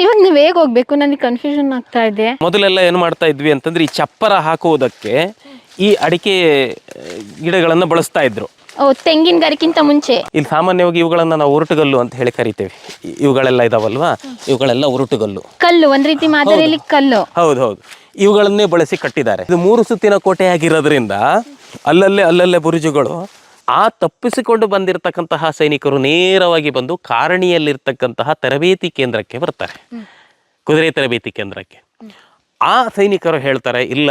ಇವಾಗ ನೀವು ಹೇಗೆ ಹೋಗ್ಬೇಕು? ನನಗೆ ಕನ್ಫ್ಯೂಷನ್ ಆಗ್ತಾ ಇದೆ. ಮೊದಲೆಲ್ಲ ಏನು ಮಾಡ್ತಾ ಇದ್ವಿ ಅಂತಂದ್ರೆ ಈ ಚಪ್ಪರ ಹಾಕುವುದಕ್ಕೆ ಈ ಅಡಿಕೆ ಗಿಡಗಳನ್ನು ಬಳಸ್ತಾ ಇದ್ರು. ಓ ತೆಂಗಿನ ಗರಿಕಿಂತ ಮುಂಚೆ? ಇಲ್ಲಿ ಸಾಮಾನ್ಯವಾಗಿ ಇವುಗಳನ್ನ ನಾವು ಉರುಟುಗಲ್ಲು ಅಂತ ಹೇಳಿ ಕರಿತೇವೆ. ಇ- ಇವುಗಳೆಲ್ಲ ಇದಾವಲ್ವಾ? ಇವುಗಳೆಲ್ಲ ಉರುಟುಗಲ್ಲು. ಕಲ್ಲು ಒಂದ್ ರೀತಿ ಮಾದರಿಯಲ್ಲಿ ಕಲ್ಲು. ಹೌದು ಹೌದು. ಇವುಗಳನ್ನೇ ಬಳಸಿ ಕಟ್ಟಿದ್ದಾರೆ. ಇದು ಮೂರು ಸುತ್ತಿನ ಕೋಟೆ ಆಗಿರೋದ್ರಿಂದ ಅಲ್ಲಲ್ಲೇ ಅಲ್ಲಲ್ಲೇ ಬುರುಜುಗಳು ಆ ತಪ್ಪಿಸಿಕೊಂಡು ಬಂದಿರತಕ್ಕಂತಹ ಸೈನಿಕರು ನೇರವಾಗಿ ಬಂದು ಕಾರಣಿಯಲ್ಲಿರ್ತಕ್ಕಂತಹ ತರಬೇತಿ ಕೇಂದ್ರಕ್ಕೆ ಬರ್ತಾರೆ. ಕುದುರೆ ತರಬೇತಿ ಕೇಂದ್ರಕ್ಕೆ. ಆ ಸೈನಿಕರು ಹೇಳ್ತಾರೆ ಇಲ್ಲ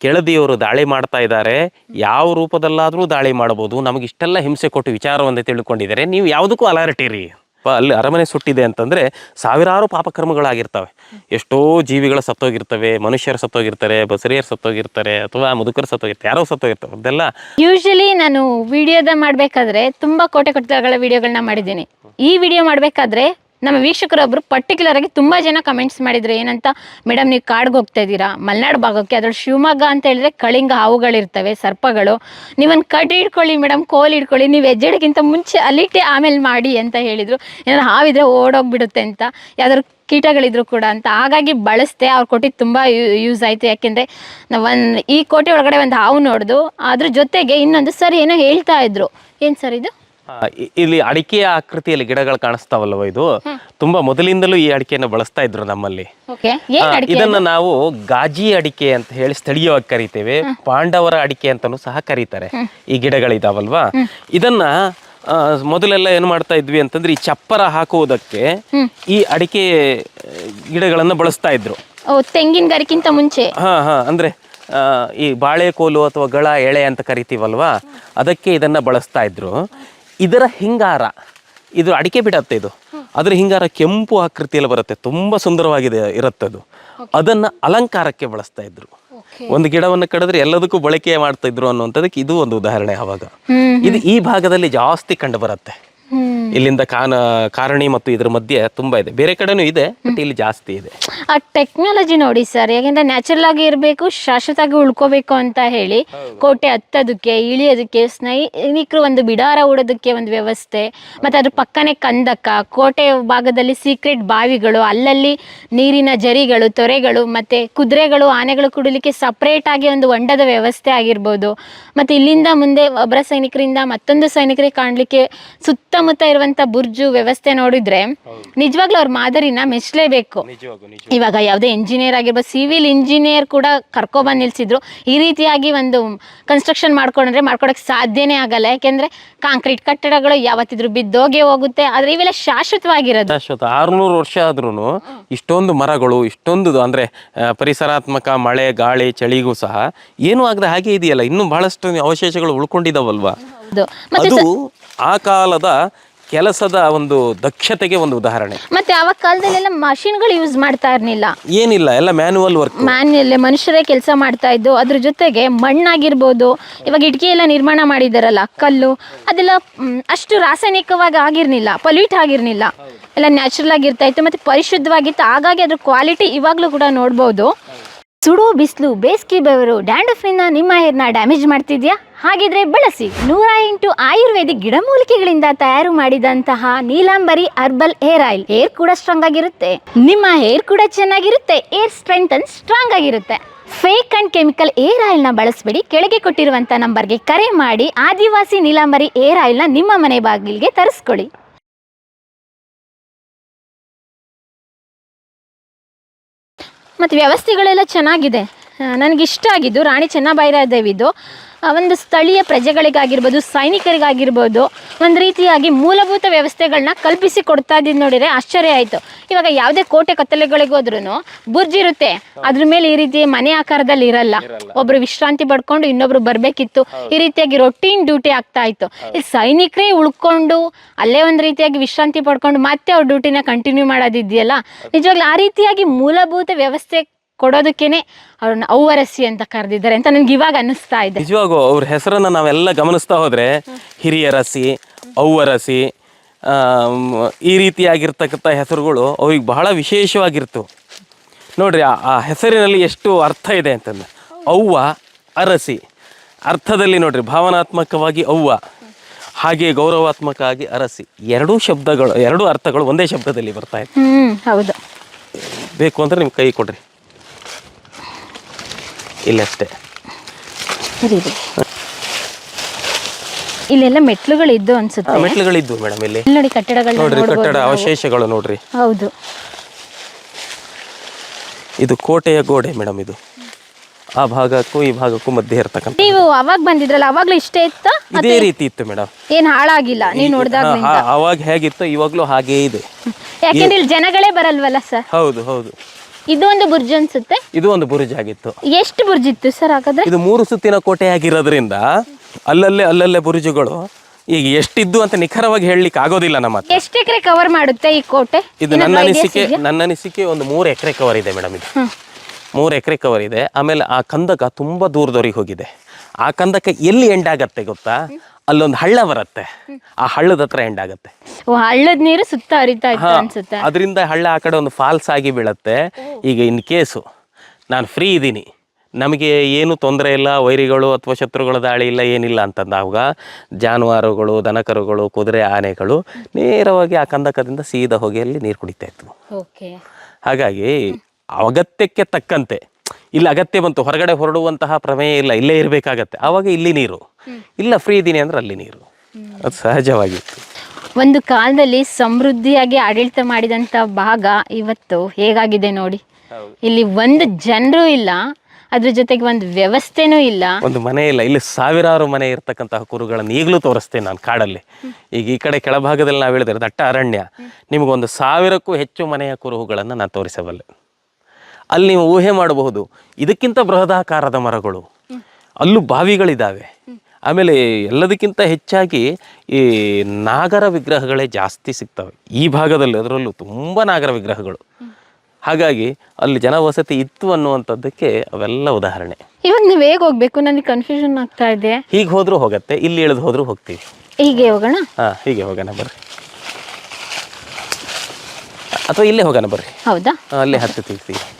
ಕೆಳದಿಯವರು ದಾಳಿ ಮಾಡ್ತಾ ಇದ್ದಾರೆ. ಯಾವ ರೂಪದಲ್ಲಾದರೂ ದಾಳಿ ಮಾಡಬಹುದು. ನಮಗೆ ಇಷ್ಟೆಲ್ಲ ಹಿಂಸೆ ಕೊಟ್ಟು ವಿಚಾರವನ್ನು ತಿಳ್ಕೊಂಡಿದ್ದಾರೆ. ನೀವು ಯಾವುದಕ್ಕೂ ಅಲರ್ಟ್ ಇರಿ. ಪ- ಅಲ್ಲಿ ಅರಮನೆ ಸುಟ್ಟಿದೆ ಅಂತಂದ್ರೆ ಸಾವಿರಾರು ಪಾಪಕರ್ಮಗಳಾಗಿರ್ತವೆ. ಎಷ್ಟೋ ಜೀವಿಗಳು ಸತ್ತೋಗಿರ್ತವೆ, ಮನುಷ್ಯರು ಸತ್ತೋಗಿರ್ತಾರೆ, ಬಸರಿಯರು ಸತ್ತೋಗಿರ್ತಾರೆ, ಅಥವಾ ಮುದುಕರು ಸತ್ತೋಗಿರ್ತಾರೆ, ಯಾರೋ ಸತ್ತೋಗಿರ್ತಾರೆ, ಅದೆಲ್ಲ ಯೂಶಲಿ ನಾನು ವಿಡಿಯೋದ ಮಾಡಬೇಕಾದ್ರೆ ತುಂಬ ಕೋಟೆ ಕಟ್ಟಡಗಳ ವಿಡಿಯೋಗಳನ್ನ ಮಾಡಿದ್ದೀನಿ. ಈ ವಿಡಿಯೋ ಮಾಡಬೇಕಾದ್ರೆ ನಮ್ಮ ವೀಕ್ಷಕರೊಬ್ಬರು ಪರ್ಟಿಕ್ಯುಲರ್ ಆಗಿ ತುಂಬ ಜನ ಕಮೆಂಟ್ಸ್ ಮಾಡಿದ್ರು ಏನಂತ ಮೇಡಮ್ ನೀವು ಕಾಡ್ಗೆ ಹೋಗ್ತಾ ಇದ್ದೀರಾ? ಮಲೆನಾಡು ಭಾಗಕ್ಕೆ ಅದ್ರ ಶಿವಮೊಗ್ಗ ಅಂತ ಹೇಳಿದ್ರೆ ಕಳಿಂಗ ಹಾವುಗಳಿರ್ತವೆ, ಸರ್ಪಗಳು. ನೀವೊಂದು ಕಡ್ಡಿ ಇಟ್ಕೊಳ್ಳಿ ಮೇಡಮ್ ಕೋಲ್ ಇಟ್ಕೊಳ್ಳಿ ನೀವು ಹೆಜ್ಜೆಡ್ಗಿಂತ ಮುಂಚೆ ಅಲ್ಲಿಟ್ಟೆ ಆಮೇಲೆ ಮಾಡಿ ಅಂತ ಹೇಳಿದರು. ಏನಾದ್ರು ಹಾವಿದ್ರೆ ಓಡೋಗ್ಬಿಡುತ್ತೆ ಅಂತ, ಯಾವ್ದಾದ್ರು ಕೀಟಗಳಿದ್ರು ಕೂಡ ಅಂತ. ಹಾಗಾಗಿ ಬಳಸ್ದೆ, ಅವ್ರು ಕೊಟ್ಟಿದ್ದು ತುಂಬ ಯೂಸ್ ಆಯಿತು. ಯಾಕೆಂದರೆ ನಾವು ಒಂದು, ಈ ಕೋಟೆ ಒಳಗಡೆ ಒಂದು ಹಾವು ನೋಡ್ದು, ಅದ್ರ ಜೊತೆಗೆ ಇನ್ನೊಂದು ಸರ್ ಏನೋ ಹೇಳ್ತಾ ಇದ್ರು. ಏನು ಸರ್ ಇದು? ಇಲ್ಲಿ ಅಡಿಕೆಯ ಆಕೃತಿಯಲ್ಲಿ ಗಿಡಗಳು ಕಾಣಿಸ್ತಾವಲ್ವ ಇದು? ತುಂಬಾ ಮೊದಲಿಂದಲೂ ಈ ಅಡಿಕೆಯನ್ನು ಬಳಸ್ತಾ ಇದ್ರು ನಮ್ಮಲ್ಲಿ. ಇದನ್ನ ನಾವು ಗಾಜಿ ಅಡಿಕೆ ಅಂತ ಹೇಳಿ ಸ್ಥಳೀಯವಾಗಿ ಕರಿತೇವೆ. ಪಾಂಡವರ ಅಡಿಕೆ ಅಂತಾನೂ ಸಹ ಕರೀತಾರೆ. ಈ ಗಿಡಗಳಿದಾವಲ್ವಾ? ಇದನ್ನ ಮೊದಲೆಲ್ಲ ಏನು ಮಾಡ್ತಾ ಇದ್ವಿ ಅಂತಂದ್ರೆ ಈ ಚಪ್ಪರ ಹಾಕುವುದಕ್ಕೆ ಈ ಅಡಿಕೆ ಗಿಡಗಳನ್ನ ಬಳಸ್ತಾ ಇದ್ರು. ಓ ತೆಂಗಿನ ಗರಿಕ್ಕಿಂತ ಮುಂಚೆ. ಹಾ ಹಾ ಅಂದ್ರೆ ಆ, ಈ ಬಾಳೆಕೋಲು ಅಥವಾ ಗಳ ಎಳೆ ಅಂತ ಕರಿತೀವಲ್ವಾ? ಅದಕ್ಕೆ ಇದನ್ನ ಬಳಸ್ತಾ ಇದ್ರು. ಇದರ ಹಿಂಗಾರ ಇದು ಅಡಿಕೆ ಬಿಡತ್ತೆ ಇದು. ಅದರ ಹಿಂಗಾರ ಕೆಂಪು ಆಕೃತಿಯಲ್ಲಿ ಬರುತ್ತೆ. ತುಂಬ ಸುಂದರವಾಗಿದೆ ಇರುತ್ತೆ ಅದು. ಅದನ್ನ ಅಲಂಕಾರಕ್ಕೆ ಬಳಸ್ತಾ ಇದ್ರು. ಒಂದು ಗಿಡವನ್ನು ಕಡಿದ್ರೆ ಎಲ್ಲದಕ್ಕೂ ಬಳಕೆ ಮಾಡ್ತಾ ಇದ್ರು ಅನ್ನುವಂಥದ್ದಕ್ಕೆ ಇದು ಒಂದು ಉದಾಹರಣೆ ಅವಾಗ ಇದು ಈ ಭಾಗದಲ್ಲಿ ಜಾಸ್ತಿ ಕಂಡು ಬರುತ್ತೆ. ಇಲ್ಲಿಂದ ಕಾನ ಕಾರಣಿ ಮತ್ತು ಇದ್ರ ಮಧ್ಯೆ ತುಂಬಾ ಇದೆ. ಬೇರೆ ಕಡೆನೂ ಇದೆ ಬಟ್ ಇಲ್ಲಿ ಜಾಸ್ತಿ ಇದೆ. ಆ ಟೆಕ್ನಾಲಜಿ ನೋಡಿ ಸರ್ ಯಾಕೆಂದ್ರೆ ನ್ಯಾಚುರಲ್ ಆಗಿ ಇರಬೇಕು ಶಾಶ್ವತವಾಗಿ ಉಳ್ಕೋಬೇಕು ಅಂತ ಹೇಳಿ ಕೋಟೆ ಹತ್ತೋದಕ್ಕೆ ಇಳಿಯೋದಕ್ಕೆ ಸೈನಿಕರು ಒಂದು ಬಿಡಾರ ಉಡೋದಕ್ಕೆ ಒಂದು ವ್ಯವಸ್ಥೆ ಮತ್ತೆ ಅದ್ರ ಪಕ್ಕನೆ ಕಂದಕ ಕೋಟೆ ಭಾಗದಲ್ಲಿ ಸೀಕ್ರೆಟ್ ಬಾವಿಗಳು ಅಲ್ಲಲ್ಲಿ ನೀರಿನ ಜರಿಗಳು ತೊರೆಗಳು ಮತ್ತೆ ಕುದುರೆಗಳು ಆನೆಗಳು ಕುಡಿಲಿಕ್ಕೆ ಸಪ್ರೇಟ್ ಆಗಿ ಒಂದು ಹೊಂಡದ ವ್ಯವಸ್ಥೆ ಆಗಿರ್ಬೋದು. ಮತ್ತೆ ಇಲ್ಲಿಂದ ಮುಂದೆ ಒಬ್ಬರ ಸೈನಿಕರಿಂದ ಮತ್ತೊಂದು ಸೈನಿಕರಿಗೆ ಕಾಣಲಿಕ್ಕೆ ಸುತ್ತಮುತ್ತ ಇರುವಂತ ಬುರ್ಜು ವ್ಯವಸ್ಥೆ ನೋಡಿದ್ರೆ ನಿಜವಾಗ್ಲೂ ಅವ್ರ ಮಾದರಿನ ಮೆಚ್ಚಲೇಬೇಕು ಇವಾಗ ಯಾವುದೇ ಇಂಜಿನಿಯರ್ ಆಗಿರ್ಬೋದು ಸಿವಿಲ್ ಇಂಜಿನಿಯರ್ ಕೂಡ ಕರ್ಕೊಬಂದು ನಿಲ್ಸಿದ್ರು. ಈ ರೀತಿಯಾಗಿ ಒಂದು ಕನ್ಸ್ಟ್ರಕ್ಷನ್ ಮಾಡ್ಕೊಂಡ್ರೆ ಮಾಡ್ಕೊಡಕ್ಕೆ ಸಾಧ್ಯನೇ ಆಗಲ್ಲ. ಯಾಕೆಂದ್ರೆ ಕಾಂಕ್ರೀಟ್ ಕಟ್ಟಡಗಳು ಯಾವತ್ತಿದ್ರು ಬಿದ್ದೋಗೆ ಹೋಗುತ್ತೆ. ಆದ್ರೆ ಇವೆಲ್ಲ ಶಾಶ್ವತವಾಗಿರೋದು. ಶಾಶ್ವತ. ಆರುನೂರು ವರ್ಷ ಆದ್ರೂ ಇಷ್ಟೊಂದು ಮರಗಳು ಇಷ್ಟೊಂದು ಅಂದ್ರೆ ಪರಿಸರಾತ್ಮಕ ಮಳೆ ಗಾಳಿ ಚಳಿಗೂ ಸಹ ಏನು ಆಗದ ಹಾಗೆ ಇದೆಯಲ್ಲ. ಇನ್ನೂ ಬಹಳಷ್ಟು ಅವಶೇಷಗಳು ಉಳ್ಕೊಂಡಿದಾವಲ್ವಾ? ಅದು. ಆ ಕಾಲದ ಕೆಲಸದ ಒಂದು ದಕ್ಷತೆಗೆ ಒಂದು ಉದಾಹರಣೆ. ಮತ್ತೆ ಆವಾಗ ಕಾಲದಲ್ಲೆಲ್ಲ ಮಷಿನ್ಗಳು ಯೂಸ್ ಮಾಡ್ತಾ ಇರ್ಲಿಲ್ಲ. ಏನಿಲ್ಲ ಎಲ್ಲ ಮ್ಯಾನುವಲ್ ವರ್ಕ್. ಮ್ಯಾನ್ಯಲ್ಲೇ ಮನುಷ್ಯರೇ ಕೆಲಸ ಮಾಡ್ತಾ ಇದ್ದು ಅದ್ರ ಜೊತೆಗೆ ಮಣ್ಣಾಗಿರ್ಬೋದು ಇವಾಗ ಇಟ್ಕಿ ಎಲ್ಲ ನಿರ್ಮಾಣ ಮಾಡಿದಾರಲ್ಲ ಕಲ್ಲು ಅದೆಲ್ಲ ಮ್, ಅಷ್ಟು ರಾಸಾಯನಿಕವಾಗಿ ಆಗಿರ್ಲಿಲ್ಲ ಪೊಲ್ಯೂಟ್ ಆಗಿರ್ಲಿಲ್ಲ. ಎಲ್ಲ ನ್ಯಾಚುರಲ್ ಆಗಿರ್ತಾ ಇತ್ತು ಮತ್ತೆ ಪರಿಶುದ್ಧವಾಗಿತ್ತು ಹಾಗಾಗಿ ಅದ್ರ ಕ್ವಾಲಿಟಿ ಇವಾಗಲೂ ಕೂಡ ನೋಡ್ಬೋದು. ಸುಡೋ ಬಿಸಿಲು ಬೇಸಿಗೆ ಬೆವರು ಡ್ಯಾಂಡಫ್ನಿಂದ ನಿಮ್ಮ ಹೇರ್ನ ಡ್ಯಾಮೇಜ್ ಮಾಡ್ತಿದ್ಯಾ? ಹಾಗಿದ್ರೆ ಬಳಸಿ ನೂರ ಎಂಟು ಆಯುರ್ವೇದಿಕ್ ಗಿಡಮೂಲಿಕೆಗಳಿಂದ ತಯಾರು ಮಾಡಿದಂತಹ Neelambari herbal hair oil. Hair ಕೂಡ ಸ್ಟ್ರಾಂಗ್ ಆಗಿರುತ್ತೆ. ನಿಮ್ಮ ಹೇರ್ ಕೂಡ ಚೆನ್ನಾಗಿರುತ್ತೆ. ಏರ್ ಸ್ಟ್ರೆಂತ್ ಅಂಡ್ ಸ್ಟ್ರಾಂಗ್ ಆಗಿರುತ್ತೆ. ಫೇಕ್ ಅಂಡ್ ಕೆಮಿಕಲ್ ಏರ್ ಆಯಿಲ್ನ ಬಳಸಬೇಡಿ. ಕೆಳಗೆ ಕೊಟ್ಟಿರುವಂತಹ ನಂಬರ್ಗೆ ಕರೆ ಮಾಡಿ ಆದಿವಾಸಿ ನೀಲಾಂಬರಿ ಏರ್ ಆಯಿಲ್ನ ನಿಮ್ಮ ಮನೆ ಬಾಗಿಲಿಗೆ ತರಿಸ್ಕೊಳ್ಳಿ. ಮತ್ತು ವ್ಯವಸ್ಥೆಗಳೆಲ್ಲ ಚೆನ್ನಾಗಿದೆ. ನನಗಿಷ್ಟ ಆಗಿದ್ದು ರಾಣಿ ಚೆನ್ನಬೈರಾದೇವಿದು. ಒಂದು ಸ್ಥಳೀಯ ಪ್ರಜೆಗಳಿಗಾಗಿರ್ಬೋದು ಸೈನಿಕರಿಗಾಗಿರ್ಬೋದು ಒಂದು ರೀತಿಯಾಗಿ ಮೂಲಭೂತ ವ್ಯವಸ್ಥೆಗಳನ್ನ ಕಲ್ಪಿಸಿ ಕೊಡ್ತಾ ಇದ್ದಿದ್ದು ನೋಡಿದರೆ ಆಶ್ಚರ್ಯ ಆಯಿತು. ಇವಾಗ ಯಾವುದೇ ಕೋಟೆ ಕತ್ತಲೆಗಳಿಗೋದ್ರೂ ಬುರ್ಜ್ ಇರುತ್ತೆ. ಅದ್ರ ಮೇಲೆ ಈ ರೀತಿ ಮನೆ ಆಕಾರದಲ್ಲಿ ಇರಲ್ಲ. ಒಬ್ರು ವಿಶ್ರಾಂತಿ ಪಡ್ಕೊಂಡು ಇನ್ನೊಬ್ರು ಬರಬೇಕಿತ್ತು. ಈ ರೀತಿಯಾಗಿ ರೊಟೀನ್ ಡ್ಯೂಟಿ ಆಗ್ತಾ ಇತ್ತು. ಇಲ್ಲಿ ಸೈನಿಕರೇ ಉಳ್ಕೊಂಡು ಅಲ್ಲೇ ಒಂದು ರೀತಿಯಾಗಿ ವಿಶ್ರಾಂತಿ ಪಡ್ಕೊಂಡು ಮತ್ತೆ ಅವ್ರ ಡ್ಯೂಟಿನ ಕಂಟಿನ್ಯೂ ಮಾಡೋದಿದೆಯಲ್ಲ ನಿಜವಾಗ್ಲೂ ಆ ರೀತಿಯಾಗಿ ಮೂಲಭೂತ ವ್ಯವಸ್ಥೆ ಕೊಡೋದಕ್ಕೇನೆ ಅವ್ರನ್ನ ಔವರಸಿ ಅಂತ ಕರೆದಿದ್ದಾರೆ ಅಂತ ನನ್ಗೆ ಇವಾಗ ಅನ್ನಿಸ್ತಾ ಇದೆ. ನಿಜವಾಗೂ ಅವ್ರ ಹೆಸರನ್ನ ನಾವೆಲ್ಲ ಗಮನಿಸ್ತಾ ಹೋದ್ರೆ ಹಿರಿಯರಸಿ ಔವರಸಿ ಆಮ್, ಈ ರೀತಿಯಾಗಿರ್ತಕ್ಕಂಥ ಹೆಸರುಗಳು ಅವ್ರಿಗೆ ಬಹಳ ವಿಶೇಷವಾಗಿರ್ತು. ನೋಡ್ರಿ ಆ- ಆ ಹೆಸರಿನಲ್ಲಿ ಎಷ್ಟು ಅರ್ಥ ಇದೆ ಅಂತಂದ್ರೆ ಅವ್ವ ಅರಸಿ. ಅರ್ಥದಲ್ಲಿ ನೋಡ್ರಿ ಭಾವನಾತ್ಮಕವಾಗಿ ಅವ್ವ ಹಾಗೆ ಗೌರವಾತ್ಮಕ ಆಗಿ ಅರಸಿ. ಎರಡೂ ಶಬ್ದಗಳು ಎರಡೂ ಅರ್ಥಗಳು ಒಂದೇ ಶಬ್ದದಲ್ಲಿ ಬರ್ತಾ ಇದೆ. ಹ್ಮ್ ಹೌದು. ಬೇಕು ಅಂದ್ರೆ ನಿಮ್ಗೆ ಕೈ ಕೊಡ್ರಿ. ಇಲ್ಲಷ್ಟೇ. ಇಲ್ಲೆಲ್ಲ ಮೆಟ್ಲುಗಳು ಇದ್ದು ಅನ್ಸುತ್ತೆ. ಮೆಟ್ಲುಗಳು ಇದ್ದು ಮೇಡಮ್ ಇಲ್ಲಿ. ಇಲ್ಲಿ ನೋಡಿ ಕಟ್ಟಡಗಳು ನೋಡ್ರಿ ಕಟ್ಟಡ ಅವಶೇಷಗಳು ನೋಡ್ರಿ. ಹೌದು. ಇದು ಕೋಟೆಯ ಗೋಡೆ ಮೇಡಮ್ ಇದು. ಆ ಭಾಗಕ್ಕೂ ಈ ಭಾಗಕ್ಕೂ ಮಧ್ಯೆ ಇರ್ತಕ್ಕಂಥ ನೀವು ಅವಾಗ ಬಂದಿದ್ರಲ್ಲ ಅವಾಗ್ಲೂ ಇಷ್ಟೇ ಇತ್ತು? ಇದೇ ರೀತಿ ಇತ್ತು ಮೇಡಮ್. ಏನ್ ಹಾಳಾಗಿಲ್ಲ ನೀವು ನೋಡಿದಾಗ ಅವಾಗ ಹೇಗಿತ್ತು ಇವಾಗ್ಲೂ ಹಾಗೇ ಇದೆ. ಯಾಕೆಂದ್ರೆ ಇಲ್ಲಿ ಜನಗಳೇ ಬರಲ್ವಲ್ಲ ಸರ್? ಹೌದು ಹೌದು. ಇದು ಒಂದು ಬುರ್ಜ್ ಅನ್ಸುತ್ತೆ? ಇದು ಒಂದು ಬುರುಜ್ ಆಗಿತ್ತು. ಎಷ್ಟು ಬುರ್ಜ್ ಇತ್ತು ಸರ್ ಹಾಗಾದ್ರೆ? ಇದು ಮೂರು ಸುತ್ತಿನ ಕೋಟೆ ಆಗಿರೋದ್ರಿಂದ ಅಲ್ಲಲ್ಲೇ ಅಲ್ಲಲ್ಲೇ ಬುರುಜುಗಳು ಈಗ ಎಷ್ಟಿದ್ದು ಅಂತ ನಿಖರವಾಗಿ ಹೇಳಲಿಕ್ಕೆ ಆಗೋದಿಲ್ಲ ನಮ್ಮ ಹತ್ರ. ಎಷ್ಟು ಎಕರೆ ಕವರ್ ಮಾಡುತ್ತೆ ಈ ಕೋಟೆ? ಇದು ನನ್ನ ಅನಿಸಿಕೆ ನನ್ನ ಅನಿಸಿಕೆ ಒಂದು ಮೂರು ಎಕರೆ ಕವರ್ ಇದೆ ಮೇಡಮ್ ಇದು. ಮೂರು ಎಕರೆ ಕವರ್ ಇದೆ. ಆಮೇಲೆ ಆ ಕಂದಕ ತುಂಬಾ ದೂರದವರೆಗೆ ಹೋಗಿದೆ. ಆ ಕಂದಕ ಎಲ್ಲಿ ಎಂಡ್ ಆಗತ್ತೆ ಗೊತ್ತಾ? ಅಲ್ಲೊಂದು ಹಳ್ಳ ಬರುತ್ತೆ. ಆ ಹಳ್ಳದ ಹತ್ರ ಎಂಡ್ ಆಗತ್ತೆ. ಹಳ್ಳದ ನೀರು ಸುತ್ತ ಹರಿತಾ ಇತ್ತು ಅನ್ಸುತ್ತೆ. ಅದರಿಂದ ಹಳ್ಳ ಆ ಕಡೆ ಒಂದು ಫಾಲ್ಸ್ ಆಗಿ ಬೀಳತ್ತೆ. ಈಗ ಇನ್ ಕೇಸು ನಾನು ಫ್ರೀ ಇದ್ದೀನಿ. ನಮಗೆ ಏನು ತೊಂದರೆ ಇಲ್ಲ ವೈರಿಗಳು ಅಥವಾ ಶತ್ರುಗಳ ದಾಳಿ ಇಲ್ಲ ಏನಿಲ್ಲ ಅಂತಂದಾಗ ಜಾನುವಾರುಗಳು ದನಕರುಗಳು ಕುದುರೆ ಆನೆಗಳು ನೇರವಾಗಿ ಆ ಕಂದಕದಿಂದ ಸೀದಾ ಹೊಗೆಯಲ್ಲಿ ನೀರು ಕುಡಿತಾ ಇತ್ತು ಓಕೆ ಹಾಗಾಗಿ ಅಗತ್ಯಕ್ಕೆ ತಕ್ಕಂತೆ ಇಲ್ಲಿ ಅಗತ್ಯ ಬಂತು. ಹೊರಗಡೆ ಹೊರಡುವಂತಹ ಪ್ರಮೇಯ ಇಲ್ಲ. ಇಲ್ಲೇ ಇರಬೇಕಾಗತ್ತೆ. ಆವಾಗ ಇಲ್ಲಿ ನೀರು. ಇಲ್ಲ ಫ್ರೀ ಇದ್ದೀನಿ ಅಂದ್ರೆ ಅಲ್ಲಿ ನೀರು. ಅದು ಸಹಜವಾಗಿತ್ತು. ಒಂದು ಕಾಲದಲ್ಲಿ ಸಮೃದ್ಧಿಯಾಗಿ ಆಡಳಿತ ಮಾಡಿದಂತ ಭಾಗ ಇವತ್ತು ಹೇಗಾಗಿದೆ ನೋಡಿ. ಇಲ್ಲಿ ಒಂದು ಜನರು ಇಲ್ಲ. ಅದ್ರ ಜೊತೆಗೆ ಒಂದು ವ್ಯವಸ್ಥೆನೂ ಇಲ್ಲ. ಒಂದು ಮನೆ ಇಲ್ಲ. ಇಲ್ಲಿ ಸಾವಿರಾರು ಮನೆ ಇರತಕ್ಕಂತಹ ಕುರುಗಳನ್ನು ಈಗಲೂ ತೋರಿಸ್ತೇನೆ ನಾನು ಕಾಡಲ್ಲಿ. ಈಗ ಈ ಕಡೆ ಕೆಳಭಾಗದಲ್ಲಿ ನಾವು ಹೇಳಿದ್ರೆ ದಟ್ಟ ಅರಣ್ಯ. ನಿಮಗೊಂದು ಸಾವಿರಕ್ಕೂ ಹೆಚ್ಚು ಮನೆಯ ಕುರುಹುಗಳನ್ನು ನಾನು ತೋರಿಸಬಲ್ಲೆ. ಅಲ್ಲಿ ನೀವು ಊಹೆ ಮಾಡಬಹುದು. ಇದಕ್ಕಿಂತ ಬೃಹದಾಕಾರದ ಮರಗಳು. ಅಲ್ಲೂ ಬಾವಿಗಳಿದ್ದಾವೆ. ಆಮೇಲೆ ಎಲ್ಲದಕ್ಕಿಂತ ಹೆಚ್ಚಾಗಿ ಈ ನಾಗರ ವಿಗ್ರಹಗಳೇ ಜಾಸ್ತಿ ಸಿಗ್ತವೆ. ಈ ಭಾಗದಲ್ಲಿ ಅದರಲ್ಲೂ ತುಂಬ ನಾಗರ ವಿಗ್ರಹಗಳು. ಹಾಗಾಗಿ ಅಲ್ಲಿ ಜನವಸತಿ ಇತ್ತು ಅನ್ನುವಂಥದ್ದಕ್ಕೆ ಅವೆಲ್ಲ ಉದಾಹರಣೆ. ಇವಾಗ ನೀವು ಹೇಗೆ ಹೋಗ್ಬೇಕು? ನನಗೆ ಕನ್ಫ್ಯೂಷನ್ ಆಗ್ತಾ ಇದೆ. ಹೀಗೆ ಹೋದ್ರೂ ಹೋಗತ್ತೆ ಇಲ್ಲಿ ಇಳಿದು ಹೋದ್ರೂ ಹೋಗ್ತೀವಿ. ಹೀಗೆ ಹೋಗೋಣ? ಹಾಂ ಹೀಗೆ ಹೋಗೋಣ ಬರ್ರಿ. ಅಥವಾ ಇಲ್ಲೇ ಹೋಗೋಣ ಬರ್ರಿ. ಹೌದಾ? ಅಲ್ಲೇ ಹತ್ತು ತಿಳ್ತೀವಿ.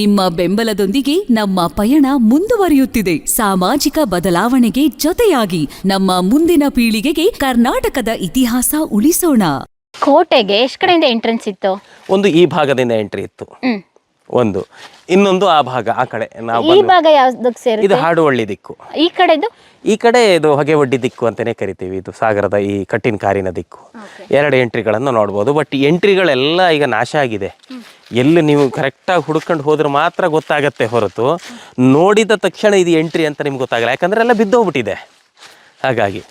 ನಿಮ್ಮ ಬೆಂಬಲದೊಂದಿಗೆ ನಮ್ಮ ಪಯಣ ಮುಂದುವರಿಯುತ್ತಿದೆ. ಸಾಮಾಜಿಕ ಬದಲಾವಣೆಗೆ ಜೊತೆಯಾಗಿ ನಮ್ಮ ಮುಂದಿನ ಪೀಳಿಗೆಗೆ ಕರ್ನಾಟಕದ ಇತಿಹಾಸ ಉಳಿಸೋಣ. ಕೋಟೆಗೆ ಎಷ್ಟು ಕಡೆಯಿಂದ ಎಂಟ್ರೆನ್ಸ್ ಇತ್ತು? ಒಂದು ಈ ಭಾಗದಿಂದ ಎಂಟ್ರಿ ಇತ್ತು. ಹ್ಮ್. ಒಂದು. ಇನ್ನೊಂದು ಆ ಭಾಗ ಆ ಕಡೆ. ನಾವು ಈ ಭಾಗ ಇದು ಹಾಡುವಳ್ಳಿ ದಿಕ್ಕು. ಈ ಕಡೆದು? ಈ ಕಡೆ ಇದು ಹೊಗೆವಡ್ಡಿ ದಿಕ್ಕು ಅಂತಾನೆ ಕರಿತೀವಿ. ಇದು ಸಾಗರದ ಈ ಕಟ್ಟಿನ ಕಾರಿನ ದಿಕ್ಕು. ಎರಡು ಎಂಟ್ರಿಗಳನ್ನು ನೋಡ್ಬೋದು. ಬಟ್ ಎಂಟ್ರಿಗಳೆಲ್ಲ ಈಗ ನಾಶ ಆಗಿದೆ. ಎಲ್ಲಿ ನೀವು ಕರೆಕ್ಟಾಗಿ ಹುಡ್ಕೊಂಡು ಹೋದ್ರೆ ಮಾತ್ರ ಗೊತ್ತಾಗತ್ತೆ ಹೊರತು. ನೋಡಿದ ತಕ್ಷಣ ಇದು ಎಂಟ್ರಿ ಅಂತ ನಿಮ್ಗೆ ಗೊತ್ತಾಗಲ್ಲ. ಯಾಕಂದ್ರೆ ಎಲ್ಲ ಬಿದ್ದೋಗ್ಬಿಟ್ಟಿದೆ. ಹಾಗಾಗಿ.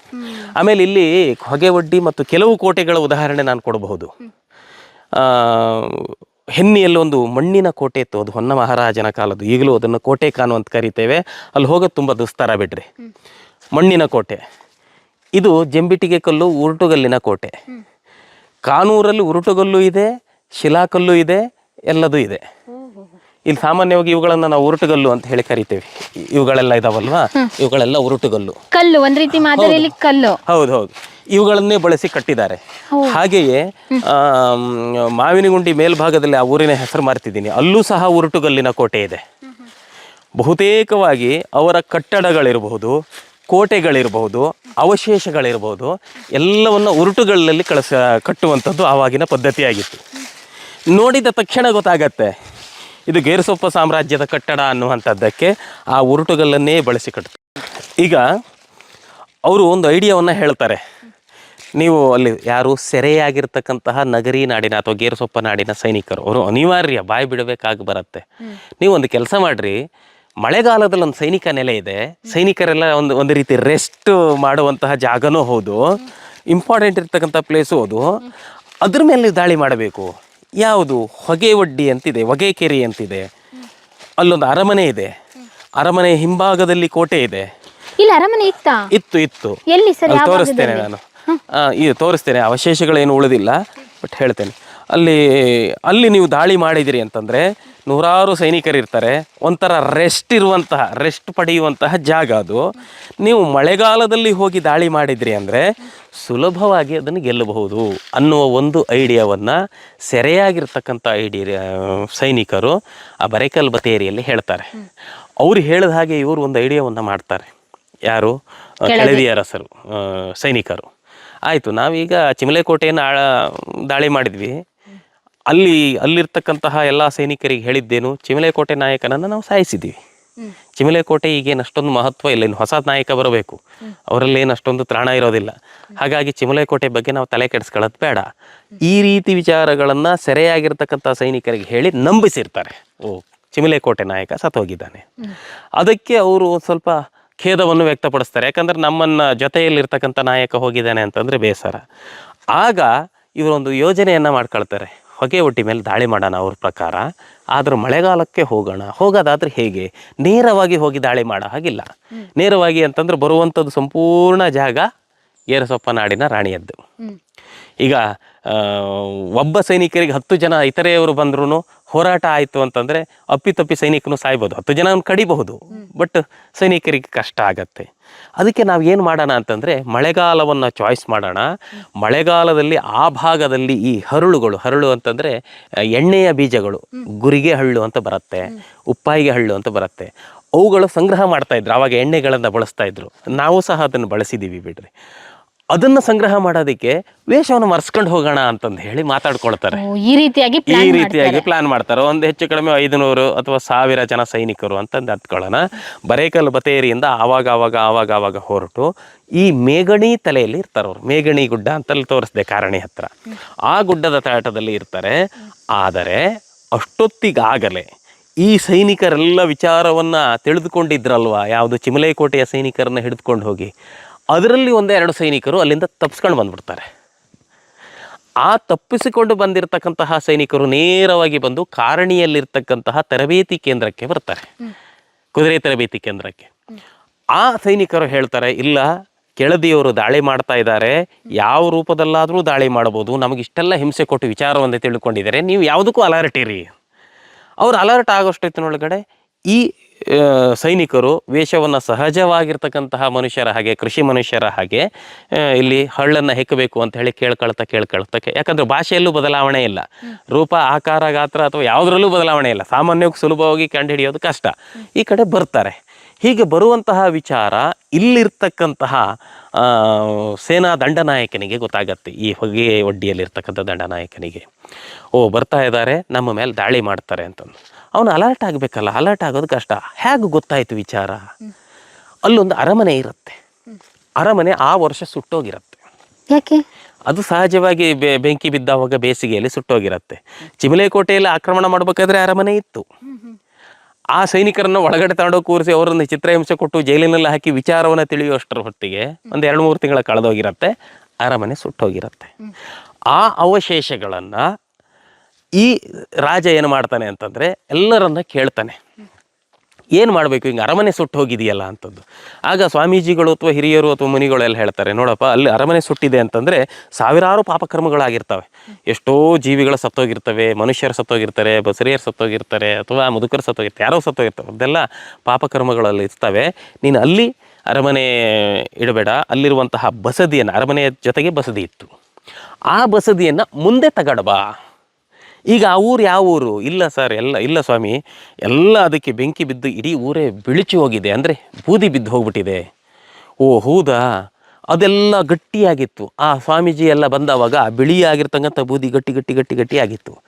ಆಮೇಲೆ ಇಲ್ಲಿ ಹೊಗೆವಡ್ಡಿ ಮತ್ತು ಕೆಲವು ಕೋಟೆಗಳ ಉದಾಹರಣೆ ನಾನು ಕೊಡಬಹುದು. ಆ, ಹೆನ್ನಿಯಲ್ಲಿ ಒಂದು ಮಣ್ಣಿನ ಕೋಟೆ ಇತ್ತು. ಅದು ಹೊನ್ನ ಮಹಾರಾಜನ ಕಾಲದ್ದು. ಈಗಲೂ ಅದನ್ನು ಕೋಟೆ ಕಾನು ಅಂತ ಕರಿತೇವೆ. ಅಲ್ಲಿ ಹೋಗೋದು ತುಂಬ ದುಸ್ತರ ಬಿಡ್ರಿ. ಮಣ್ಣಿನ ಕೋಟೆ. ಇದು ಜಂಬಿಟಿಗೆ ಕಲ್ಲು ಉರುಟುಗಲ್ಲಿನ ಕೋಟೆ. ಕಾನೂರಲ್ಲಿ ಉರುಟುಗಲ್ಲು ಇದೆ ಶಿಲಾಕಲ್ಲು ಇದೆ ಎಲ್ಲದೂ ಇದೆ. ಇಲ್ಲಿ ಸಾಮಾನ್ಯವಾಗಿ ಇವುಗಳನ್ನ ನಾವು ಉರುಟುಗಲ್ಲು ಅಂತ ಹೇಳಿ ಕರಿತೇವೆ. ಇವುಗಳೆಲ್ಲ ಇದಾವಲ್ವಾ? ಇವುಗಳೆಲ್ಲ ಉರುಟುಗಲ್ಲು. ಕಲ್ಲು ಒಂದ್ ರೀತಿ ಮಾದರಿಯಲ್ಲಿ ಕಲ್ಲು. ಹೌದು ಹೌದು. ಇವುಗಳನ್ನೇ ಬಳಸಿ ಕಟ್ಟಿದ್ದಾರೆ. ಹಾಗೆಯೇ ಮಾವಿನಗುಂಡಿ ಮೇಲ್ಭಾಗದಲ್ಲಿ ಆ ಊರಿನ ಹೆಸರು ಮಾರ್ತಿದ್ದೀನಿ. ಅಲ್ಲೂ ಸಹ ಉರುಟುಗಲ್ಲಿನ ಕೋಟೆ ಇದೆ. ಬಹುತೇಕವಾಗಿ ಅವರ ಕಟ್ಟಡಗಳಿರಬಹುದು ಕೋಟೆಗಳಿರಬಹುದು ಅವಶೇಷಗಳಿರಬಹುದು ಎಲ್ಲವನ್ನು ಉರುಟುಗಳಲ್ಲಿ ಕಳಿಸ ಕಟ್ಟುವಂಥದ್ದು ಆವಾಗಿನ ಪದ್ಧತಿಯಾಗಿತ್ತು. ನೋಡಿದ ತಕ್ಷಣ ಗೊತ್ತಾಗತ್ತೆ. ಇದು ಗೇರುಸೊಪ್ಪ ಸಾಮ್ರಾಜ್ಯದ ಕಟ್ಟಡ ಅನ್ನುವಂಥದ್ದಕ್ಕೆ ಆ ಉರುಟುಗಲ್ಲನ್ನೇ ಬಳಸಿ ಕಟ್ತಾರೆ. ಈಗ ಅವರು ಒಂದು ಐಡಿಯಾವನ್ನು ಹೇಳ್ತಾರೆ. ನೀವು ಅಲ್ಲಿ ಯಾರು ಸೆರೆಯಾಗಿರ್ತಕ್ಕಂತಹ ನಗರಿ ನಾಡಿನ ಅಥವಾ ಗೇರುಸೊಪ್ಪ ನಾಡಿನ ಸೈನಿಕರು, ಅವರು ಅನಿವಾರ್ಯ ಬಾಯಿ ಬಿಡಬೇಕಾಗಿ ಬರುತ್ತೆ. ನೀವು ಒಂದು ಕೆಲಸ ಮಾಡ್ರಿ, ಮಳೆಗಾಲದಲ್ಲಿ ಒಂದು ಸೈನಿಕ ನೆಲೆ ಇದೆ, ಸೈನಿಕರೆಲ್ಲ ಒಂದು ಒಂದು ರೀತಿ ರೆಸ್ಟ್ ಮಾಡುವಂತಹ ಜಾಗನೂ ಹೌದು ಇಂಪಾರ್ಟೆಂಟ್ ಇರ್ತಕ್ಕಂಥ ಪ್ಲೇಸು ಅದು ಅದ್ರ ಮೇಲೆ ದಾಳಿ ಮಾಡಬೇಕು. ಯಾವುದು? ಹೊಗೆ ಒಡ್ಡಿ ಅಂತಿದೆ ಹೊಗೆಕೆರೆ ಅಂತಿದೆ. ಅಲ್ಲೊಂದು ಅರಮನೆ ಇದೆ. ಅರಮನೆ ಹಿಂಭಾಗದಲ್ಲಿ ಕೋಟೆ ಇದೆ. ಇಲ್ಲ ಅರಮನೆ ಇತ್ತಾ? ಇತ್ತು ಇತ್ತು. ಎಲ್ಲಿ ಸರ್ ಅಲ್ಲಿ ತೋರಿಸ್ತೇನೆ ನಾನು. ಇದು ತೋರಿಸ್ತೇನೆ. ಅವಶೇಷಗಳೇನು ಉಳಿದಿಲ್ಲ ಬಟ್ ಹೇಳ್ತೇನೆ. ಅಲ್ಲಿ ಅಲ್ಲಿ ನೀವು ದಾಳಿ ಮಾಡಿದಿರಿ ಅಂತಂದರೆ ನೂರಾರು ಸೈನಿಕರು ಇರ್ತಾರೆ. ಒಂಥರ ರೆಸ್ಟ್ ಇರುವಂತಹ ರೆಸ್ಟ್ ಪಡೆಯುವಂತಹ ಜಾಗ ಅದು. ನೀವು ಮಳೆಗಾಲದಲ್ಲಿ ಹೋಗಿ ದಾಳಿ ಮಾಡಿದ್ರಿ ಅಂದರೆ ಸುಲಭವಾಗಿ ಅದನ್ನು ಗೆಲ್ಲಬಹುದು ಅನ್ನುವ ಒಂದು ಐಡಿಯಾವನ್ನು ಸೆರೆಯಾಗಿರ್ತಕ್ಕಂಥ ಐಡಿಯಾ ಸೈನಿಕರು ಆ ಬರೇಕಲ್ ಬತೇರಿಯಲ್ಲಿ ಹೇಳ್ತಾರೆ. ಅವ್ರು ಹೇಳಿದ ಹಾಗೆ ಇವರು ಒಂದು ಐಡಿಯಾವನ್ನು ಮಾಡ್ತಾರೆ. ಯಾರು? ಕೆಳದಿಯರಸರು ಸೈನಿಕರು. ಆಯಿತು ನಾವೀಗ ಚಿಮಲೆಕೋಟೆಯನ್ನು ಆಳ ದಾಳಿ ಮಾಡಿದ್ವಿ. ಅಲ್ಲಿ ಅಲ್ಲಿರ್ತಕ್ಕಂತಹ ಎಲ್ಲ ಸೈನಿಕರಿಗೆ ಹೇಳಿದ್ದೇನು ಚಿಮಲೆಕೋಟೆ ನಾಯಕನನ್ನು ನಾವು ಸಾಯಿಸಿದ್ದೀವಿ. ಚಿಮಲೆಕೋಟೆ ಈಗೇನು ಅಷ್ಟೊಂದು ಮಹತ್ವ ಇಲ್ಲ ಇನ್ನು ಹೊಸ ನಾಯಕ ಬರಬೇಕು. ಅವರಲ್ಲಿ ಏನು ಅಷ್ಟೊಂದು ತ್ರಾಣ ಇರೋದಿಲ್ಲ. ಹಾಗಾಗಿ ಚಿಮಲೆಕೋಟೆ ಬಗ್ಗೆ ನಾವು ತಲೆ ಕೆಡಿಸ್ಕೊಳ್ಳೋದು ಬೇಡ. ಈ ರೀತಿ ವಿಚಾರಗಳನ್ನು ಸೆರೆಯಾಗಿರ್ತಕ್ಕಂಥ ಸೈನಿಕರಿಗೆ ಹೇಳಿ ನಂಬಿಸಿರ್ತಾರೆ. ಓ ಚಿಮಲೆಕೋಟೆ ನಾಯಕ ಸತ್ತೋಗಿದ್ದಾನೆ. ಅದಕ್ಕೆ ಅವರು ಸ್ವಲ್ಪ ಖೇದವನ್ನು ವ್ಯಕ್ತಪಡಿಸ್ತಾರೆ. ಯಾಕಂದ್ರೆ ನಮ್ಮನ್ನ ಜೊತೆಯಲ್ಲಿರ್ತಕ್ಕಂಥ ನಾಯಕ ಹೋಗಿದ್ದಾನೆ ಅಂತಂದ್ರೆ ಬೇಸರ. ಆಗ ಇವರೊಂದು ಯೋಜನೆಯನ್ನ ಮಾಡ್ಕೊಳ್ತಾರೆ. ಹೊಗೆ ಒಟ್ಟಿ ಮೇಲೆ ದಾಳಿ ಮಾಡೋಣ ಅವ್ರ ಪ್ರಕಾರ. ಆದರೂ ಮಳೆಗಾಲಕ್ಕೆ ಹೋಗೋಣ. ಹೋಗೋದಾದ್ರೆ ಹೇಗೆ? ನೇರವಾಗಿ ಹೋಗಿ ದಾಳಿ ಮಾಡೋ ಹಾಗಿಲ್ಲ. ನೇರವಾಗಿ ಅಂತಂದ್ರೆ ಬರುವಂಥದ್ದು ಸಂಪೂರ್ಣ ಜಾಗ ಏರಸೊಪ್ಪ ನಾಡಿನ ರಾಣಿಯದ್ದು. ಈಗ ಒಬ್ಬ ಸೈನಿಕರಿಗೆ ಹತ್ತು ಜನ ಇತರೆಯವರು ಬಂದ್ರೂ ಹೋರಾಟ ಆಯಿತು ಅಂತಂದರೆ ಅಪ್ಪಿತಪ್ಪಿ ಸೈನಿಕನು ಸಾಯ್ಬೋದು. ಹತ್ತು ಜನ ಕಡಿಬಹುದು, ಬಟ್ ಸೈನಿಕರಿಗೆ ಕಷ್ಟ ಆಗತ್ತೆ. ಅದಕ್ಕೆ ನಾವು ಏನು ಮಾಡೋಣ ಅಂತಂದರೆ ಮಳೆಗಾಲವನ್ನು ಚಾಯ್ಸ್ ಮಾಡೋಣ. ಮಳೆಗಾಲದಲ್ಲಿ ಆ ಭಾಗದಲ್ಲಿ ಈ ಹರಳುಗಳು, ಹರಳು ಅಂತಂದರೆ ಎಣ್ಣೆಯ ಬೀಜಗಳು, ಗುರಿಗೆ ಹಳ್ಳು ಅಂತ ಬರುತ್ತೆ, ಉಪ್ಪಾಯಿಗೆ ಹಳ್ಳು ಅಂತ ಬರುತ್ತೆ. ಅವುಗಳು ಸಂಗ್ರಹ ಮಾಡ್ತಾ ಇದ್ರು, ಆವಾಗ ಎಣ್ಣೆಗಳನ್ನು ಬಳಸ್ತಾ ಇದ್ರು. ನಾವು ಸಹ ಅದನ್ನು ಬಳಸಿದ್ದೀವಿ ಬಿಡ್ರಿ. ಅದನ್ನು ಸಂಗ್ರಹ ಮಾಡೋದಕ್ಕೆ ವೇಷವನ್ನು ಮರ್ಸ್ಕೊಂಡು ಹೋಗೋಣ ಅಂತಂದು ಹೇಳಿ ಮಾತಾಡ್ಕೊಳ್ತಾರೆ. ಈ ರೀತಿಯಾಗಿ ಈ ರೀತಿಯಾಗಿ ಪ್ಲಾನ್ ಮಾಡ್ತಾರೆ. ಒಂದು ಹೆಚ್ಚು ಕಡಿಮೆ ಐದುನೂರು ಅಥವಾ ಸಾವಿರ ಜನ ಸೈನಿಕರು ಅಂತಂದು ಹತ್ಕೊಳ್ಳೋಣ ಬರೇಕಲ್ ಬತೇರಿಯಿಂದ ಆವಾಗ ಆವಾಗ ಆವಾಗ ಆವಾಗ ಹೊರಟು ಈ ಮೇಗಣಿ ತಲೆಯಲ್ಲಿ ಇರ್ತಾರೆ ಅವರು. ಮೇಗಣಿ ಗುಡ್ಡ ಅಂತಲ್ಲಿ ತೋರಿಸಿದೆ ಕಾರಣಿ ಹತ್ರ. ಆ ಗುಡ್ಡದ ತಾಟದಲ್ಲಿ ಇರ್ತಾರೆ. ಆದರೆ ಅಷ್ಟೊತ್ತಿಗಾಗಲೇ ಈ ಸೈನಿಕರೆಲ್ಲ ವಿಚಾರವನ್ನ ತಿಳಿದುಕೊಂಡಿದ್ರಲ್ವಾ? ಯಾವುದು ಚಿಮಲೇಕೋಟೆಯ ಸೈನಿಕರನ್ನ ಹಿಡಿದುಕೊಂಡು ಹೋಗಿ. ಅದರಲ್ಲಿ ಒಂದೆರಡು ಸೈನಿಕರು ಅಲ್ಲಿಂದ ತಪ್ಪಿಸ್ಕೊಂಡು ಬಂದ್ಬಿಡ್ತಾರೆ. ಆ ತಪ್ಪಿಸಿಕೊಂಡು ಬಂದಿರತಕ್ಕಂತಹ ಸೈನಿಕರು ನೇರವಾಗಿ ಬಂದು ಕಾರಣಿಯಲ್ಲಿರ್ತಕ್ಕಂತಹ ತರಬೇತಿ ಕೇಂದ್ರಕ್ಕೆ ಬರ್ತಾರೆ. ಕುದುರೆ ತರಬೇತಿ ಕೇಂದ್ರಕ್ಕೆ. ಆ ಸೈನಿಕರು ಹೇಳ್ತಾರೆ, ಇಲ್ಲ, ಕೆಳದಿಯವರು ದಾಳಿ ಮಾಡ್ತಾ ಇದ್ದಾರೆ, ಯಾವ ರೂಪದಲ್ಲಾದರೂ ದಾಳಿ ಮಾಡ್ಬೋದು, ನಮಗೆ ಇಷ್ಟೆಲ್ಲ ಹಿಂಸೆ ಕೊಟ್ಟು ವಿಚಾರವಂತೆ ತಿಳ್ಕೊಂಡಿದ್ದಾರೆ, ನೀವು ಯಾವುದಕ್ಕೂ ಅಲರ್ಟ್ ಇರಿ. ಅವ್ರು ಅಲರ್ಟ್ ಆಗೋಷ್ಟೊತ್ತಿನೊಳಗಡೆ ಈ ಸೈನಿಕರು ವೇಷವನ್ನು ಸಹಜವಾಗಿರ್ತಕ್ಕಂತಹ ಮನುಷ್ಯರ ಹಾಗೆ, ಕೃಷಿ ಮನುಷ್ಯರ ಹಾಗೆ ಇಲ್ಲಿ ಹಳ್ಳನ್ನು ಹೆಕ್ಕಬೇಕು ಅಂತ ಹೇಳಿ ಕೇಳ್ಕೊಳ್ತಾ ಕೇಳ್ಕೊಳ್ತಾ ಕೇ- ಯಾಕಂದ್ರೆ ಭಾಷೆಯಲ್ಲೂ ಬದಲಾವಣೆ ಇಲ್ಲ. ರೂಪ, ಆಕಾರ, ಗಾತ್ರ ಅಥವಾ ಯಾವುದರಲ್ಲೂ ಬದಲಾವಣೆ ಇಲ್ಲ. ಸಾಮಾನ್ಯವಾಗಿ ಸುಲಭವಾಗಿ ಕಂಡುಹಿಡಿಯೋದು ಕಷ್ಟ. ಈ ಕಡೆ ಬರ್ತಾರೆ. ಹೀಗೆ ಬರುವಂತಹ ವಿಚಾರ ಇಲ್ಲಿರ್ತಕ್ಕಂತಹ ಸೇನಾ ದಂಡನಾಯಕನಿಗೆ ಗೊತ್ತಾಗತ್ತೆ. ಈ ಹೊಗೆ ಒಡ್ಡಿಯಲ್ಲಿರ್ತಕ್ಕಂಥ ದಂಡನಾಯಕನಿಗೆ. ಓ, ಬರ್ತಾ ಇದ್ದಾರೆ, ನಮ್ಮ ಮೇಲೆ ದಾಳಿ ಮಾಡ್ತಾರೆ ಅಂತಂದು. ಅವನು ಅಲರ್ಟ್ ಆಗಬೇಕಲ್ಲ ಅಲರ್ಟ್ ಆಗೋದು ಕಷ್ಟ. ಹೇಗೆ ಗೊತ್ತಾಯಿತು ವಿಚಾರ? ಅಲ್ಲೊಂದು ಅರಮನೆ ಇರುತ್ತೆ. ಅರಮನೆ ಆ ವರ್ಷ ಸುಟ್ಟೋಗಿರುತ್ತೆ. ಯಾಕೆ? ಅದು ಸಹಜವಾಗಿ ಬೆ ಬೆಂಕಿ ಬಿದ್ದಾವಾಗ ಬೇಸಿಗೆಯಲ್ಲಿ ಸುಟ್ಟೋಗಿರುತ್ತೆ. ಚಿಮಲೆಕೋಟೆಯಲ್ಲಿ ಆಕ್ರಮಣ ಮಾಡಬೇಕಾದ್ರೆ ಅರಮನೆ ಇತ್ತು. ಆ ಸೈನಿಕರನ್ನು ಒಳಗಡೆ ತಗೊಂಡೋಗಿ ಕೂರಿಸಿ ಅವರನ್ನು ಚಿತ್ರಹಿಂಸೆ ಕೊಟ್ಟು ಜೈಲಿನಲ್ಲಿ ಹಾಕಿ ವಿಚಾರವನ್ನು ತಿಳಿಯುವಷ್ಟರ ಹೊತ್ತಿಗೆ ಒಂದು ಎರಡು ಮೂರು ತಿಂಗಳ ಕಳೆದೋಗಿರತ್ತೆ. ಅರಮನೆ ಸುಟ್ಟೋಗಿರತ್ತೆ. ಆ ಅವಶೇಷಗಳನ್ನು ಈ ರಾಜ ಏನು ಮಾಡ್ತಾನೆ ಅಂತಂದರೆ ಎಲ್ಲರನ್ನ ಕೇಳ್ತಾನೆ. ಏನು ಮಾಡಬೇಕು? ಹಿಂಗೆ ಅರಮನೆ ಸುಟ್ಟು ಹೋಗಿದೆಯಲ್ಲ ಅಂಥದ್ದು ಆಗ ಸ್ವಾಮೀಜಿಗಳು ಅಥವಾ ಹಿರಿಯರು ಅಥವಾ ಮುನಿಗಳೆಲ್ಲ ಹೇಳ್ತಾರೆ, ನೋಡಪ್ಪ, ಅಲ್ಲಿ ಅರಮನೆ ಸುಟ್ಟಿದೆ ಅಂತಂದರೆ ಸಾವಿರಾರು ಪಾಪಕರ್ಮಗಳಾಗಿರ್ತವೆ. ಎಷ್ಟೋ ಜೀವಿಗಳು ಸತ್ತೋಗಿರ್ತವೆ, ಮನುಷ್ಯರು ಸತ್ತೋಗಿರ್ತಾರೆ, ಬಸರಿಯರು ಸತ್ತೋಗಿರ್ತಾರೆ, ಅಥವಾ ಮುದುಕರು ಸತ್ತೋಗಿರ್ತಾರೆ, ಯಾರೋ ಸತ್ತೋಗಿರ್ತವೆ ಅದೆಲ್ಲ ಪಾಪಕರ್ಮಗಳಲ್ಲಿ ಇರ್ತವೆ. ನೀನು ಅಲ್ಲಿ ಅರಮನೆ ಇಡಬೇಡ, ಅಲ್ಲಿರುವಂತಹ ಬಸದಿಯನ್ನು, ಅರಮನೆಯ ಜೊತೆಗೆ ಬಸದಿ ಇತ್ತು ಆ ಬಸದಿಯನ್ನು ಮುಂದೆ ತಗಡಬಾ ಈಗ ಆ ಊರು ಯಾವ ಊರು? ಇಲ್ಲ ಸರ್, ಎಲ್ಲ, ಇಲ್ಲ ಸ್ವಾಮಿ. ಎಲ್ಲ ಅದಕ್ಕೆ ಬೆಂಕಿ ಬಿದ್ದು ಇಡೀ ಊರೇ ಬಿಳಿಚಿ ಹೋಗಿದೆ. ಅಂದರೆ ಬೂದಿ ಬಿದ್ದು ಹೋಗ್ಬಿಟ್ಟಿದೆ. ಓ, ಹೌದಾ? ಅದೆಲ್ಲ ಗಟ್ಟಿಯಾಗಿತ್ತು. ಆ ಸ್ವಾಮೀಜಿ ಎಲ್ಲ ಬಂದವಾಗ ಬಿಳಿಯಾಗಿರ್ತಕ್ಕಂಥ ಬೂದಿ ಗಟ್ಟಿ ಗಟ್ಟಿ ಗಟ್ಟಿ ಗಟ್ಟಿ ಆಗಿತ್ತು.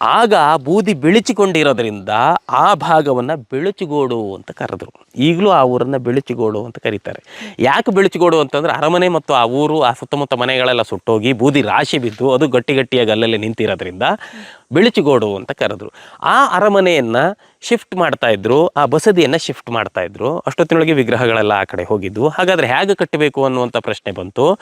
ಆಗ ಬೂದಿ ಬೆಳಚಿಕೊಂಡಿರೋದ್ರಿಂದ ಆ ಭಾಗವನ್ನು ಬೆಳಚುಗೋಡು ಅಂತ ಕರೆದ್ರು. ಈಗಲೂ ಆ ಊರನ್ನು ಬೆಳಚುಗೋಡು ಅಂತ ಕರೀತಾರೆ. ಯಾಕೆ ಬೆಳಚುಗೋಡು ಅಂತಂದ್ರೆ ಅರಮನೆ ಮತ್ತು ಆ ಊರು, ಆ ಸುತ್ತಮುತ್ತ ಮನೆಗಳೆಲ್ಲ ಸುಟ್ಟೋಗಿ ಬೂದಿ ರಾಶಿ ಬಿದ್ದು ಅದು ಗಟ್ಟಿ ಗಟ್ಟಿಯಾಗಿ ಅಲ್ಲಲ್ಲಿ ನಿಂತಿರೋದ್ರಿಂದ ಬೆಳಚುಗೋಡು ಅಂತ ಕರೆದ್ರು. ಆ ಅರಮನೆಯನ್ನು ಶಿಫ್ಟ್ ಮಾಡ್ತಾ ಇದ್ರು, ಆ ಬಸದಿಯನ್ನು ಶಿಫ್ಟ್ ಮಾಡ್ತಾಯಿದ್ರು ಅಷ್ಟೊತ್ತಿನೊಳಗೆ ವಿಗ್ರಹಗಳೆಲ್ಲ ಆ ಕಡೆ ಹೋಗಿದ್ವು. ಹಾಗಾದ್ರೆ ಹೇಗೆ ಕಟ್ಟಬೇಕು ಅನ್ನುವಂಥ ಪ್ರಶ್ನೆ ಬಂತು.